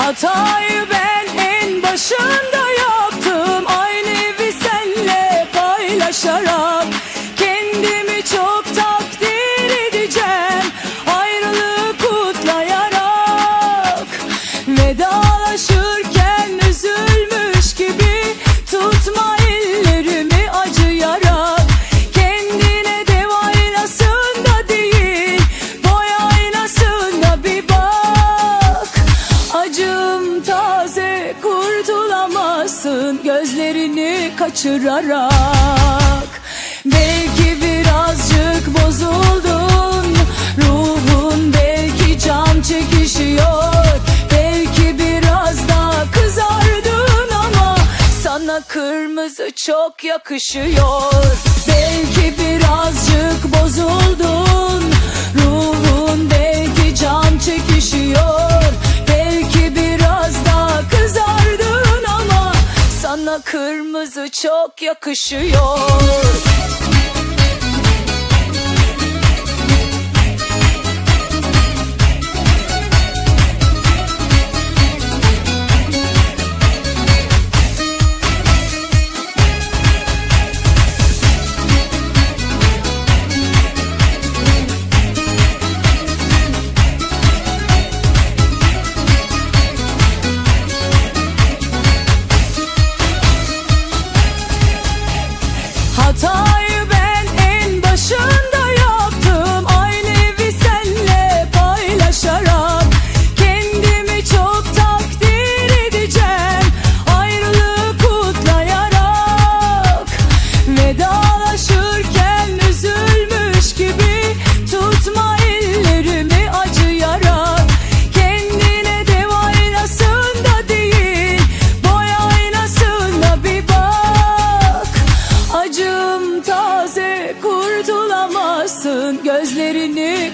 Hatayı ben en başında yaptım. Aynı evi senle paylaşarak Kendimi çok takdir edeceğim. Ayrılığı kutlayarak Vedalaşırken Gözlerini kaçırarak Belki birazcık bozuldun Ruhun belki can çekişiyor Belki biraz daha kızardın ama Sana kırmızı çok yakışıyor kırmızı çok yakışıyor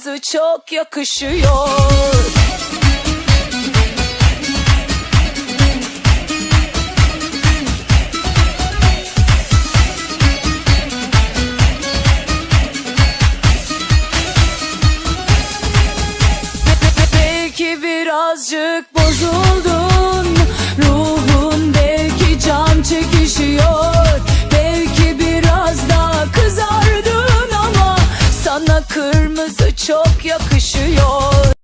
kırmızı çok yakışıyor. Belki birazcık bozuldun daha